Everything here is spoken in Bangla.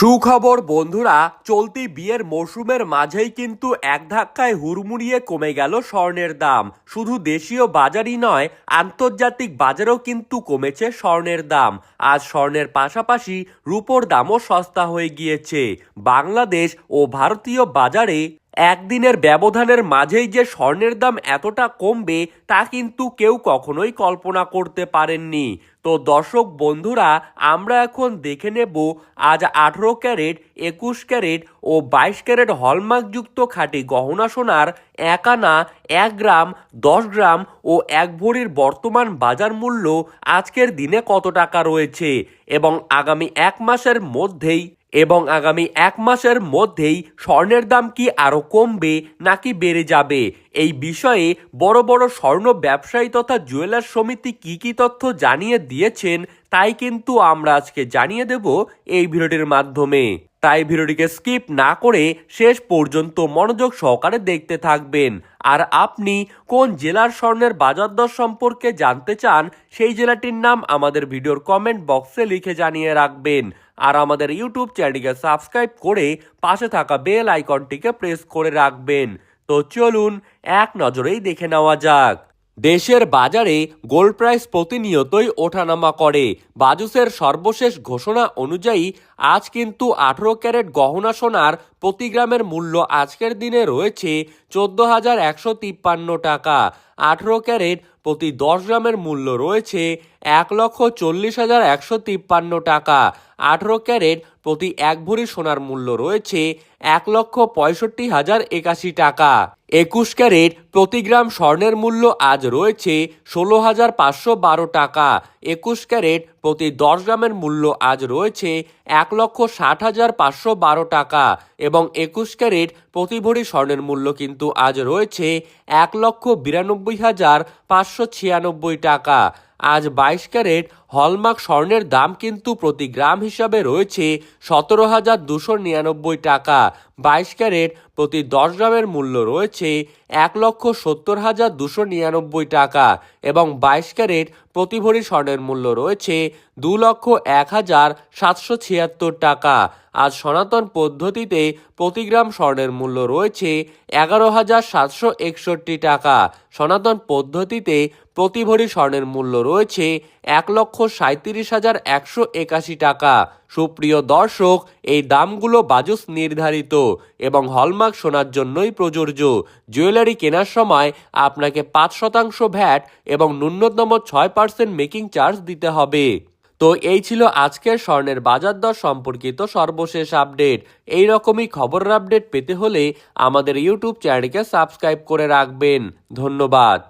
সুখবর, বন্ধুরা, চলতি বিয়ের মরশুমের মাঝেই কিন্তু এক ধাক্কায় হুড়মুড়িয়ে কমে গেল স্বর্ণের দাম। শুধু দেশীয় বাজারই নয়, আন্তর্জাতিক বাজারেও কিন্তু কমেছে স্বর্ণের দাম। আজ স্বর্ণের পাশাপাশি রূপোর দামও সস্তা হয়ে গিয়েছে। বাংলাদেশ ও ভারতীয় বাজারে একদিনের ব্যবধানের মাঝেই যে স্বর্ণের দাম এতটা কমবে, তা কিন্তু কেউ কখনোই কল্পনা করতে পারেননি। তো দর্শক বন্ধুরা, আমরা এখন দেখে নেব আজ আঠেরো ক্যারেট, একুশ ক্যারেট ও বাইশ ক্যারেট হলমার্কযুক্ত খাঁটি গহনা সোনার এক আনা এক গ্রাম, দশ গ্রাম ও এক ভরির বর্তমান বাজার মূল্য আজকের দিনে কত টাকা রয়েছে এবং আগামী এক মাসের মধ্যেই এবং আগামী এক মাসের মধ্যেই স্বর্ণের দাম কি আরও কমবে নাকি বেড়ে যাবে? এই বিষয়ে বড় বড় স্বর্ণ ব্যবসায়ী তথা জুয়েলার সমিতি কি কি তথ্য জানিয়ে দিয়েছেন, তাই কিন্তু আমরা আজকে জানিয়ে দেব এই ভিডিওটির মাধ্যমে। তাই ভিডিওটিকে স্কিপ না করে শেষ পর্যন্ত মনোযোগ সহকারে দেখতে থাকবেন। আর আপনি কোন জেলার স্বর্ণের বাজার দর সম্পর্কে জানতে চান, সেই জেলাটির নাম আমাদের ভিডিওর কমেন্ট বক্সে লিখে জানিয়ে রাখবেন। আর আমাদের ইউটিউব চ্যানেলটিকে সাবস্ক্রাইব করে পাশে থাকা বেল আইকনটিকে প্রেস করে রাখবেন। তো চলুন, এক নজরেই দেখে নেওয়া যাক। দেশের বাজারে গোল্ড প্রাইস প্রতিনিয়তই ওঠানামা করে। বাজুসের সর্বশেষ ঘোষণা অনুযায়ী, আজ কিন্তু আঠেরো ক্যারেট গহনা সোনার প্রতি গ্রামের মূল্য আজকের দিনে রয়েছে চোদ্দ হাজার একশো তিপ্পান্ন টাকা। আঠেরো ক্যারেট প্রতি দশ গ্রামের মূল্য রয়েছে এক লক্ষ চল্লিশ হাজার একশো তিপ্পান্ন টাকা। আঠেরো ক্যারেট প্রতি এক ভরি সোনার মূল্য রয়েছে এক লক্ষ পঁয়ষট্টি হাজার একাশি টাকা। একুশ ক্যারেট প্রতি গ্রাম স্বর্ণের মূল্য আজ রয়েছে ষোলো হাজার পাঁচশো বারো টাকা। একুশ ক্যারেট প্রতি দশ গ্রামের মূল্য আজ রয়েছে এক লক্ষ ষাট হাজার পাঁচশো বারো টাকা এবং একুশ ক্যারেট প্রতি ভরি স্বর্ণের মূল্য কিন্তু আজ রয়েছে এক লক্ষ বিরানব্বই হাজার পাঁচশো ছিয়ানব্বই টাকা। আজ বাইশ ক্যারেট হলমার্ক স্বর্ণের দাম কিন্তু প্রতি গ্রাম হিসাবে রয়েছে সতেরো হাজার দুশো নিরানব্বই টাকা। বাইশ ক্যারেট প্রতি দশ গ্রামের মূল্য রয়েছে এক লক্ষ সত্তর হাজার দুশো নিরানব্বই টাকা এবং বাইশ ক্যারেট প্রতি ভরি স্বর্ণের মূল্য রয়েছে দু লক্ষ এক হাজার সাতশো ছিয়াত্তর টাকা। আজ সনাতন পদ্ধতিতে প্রতি গ্রাম স্বর্ণের মূল্য রয়েছে এগারো হাজার সাতশো একষট্টি টাকা। সনাতন পদ্ধতিতে প্রতি ভরি স্বর্ণের মূল্য রয়েছে এক লক্ষ সাঁত্রিশ হাজার একশো একাশি টাকা। সুপ্রিয় দর্শক, এই দামগুলো বাজুস নির্ধারিত এবং হলমার্ক সোনার জন্যই প্রযোজ্য। জুয়েলারি কেনার সময় আপনাকে পাঁচ শতাংশ ভ্যাট এবং ন্যূনতম ছয় পার্সেন্ট মেকিং চার্জ দিতে হবে। তো এই ছিল আজকের স্বর্ণের বাজার দর সম্পর্কিত সর্বশেষ আপডেট। এই রকমই খবরের আপডেট পেতে হলে আমাদের ইউটিউব চ্যানেলকে সাবস্ক্রাইব করে রাখবেন। ধন্যবাদ।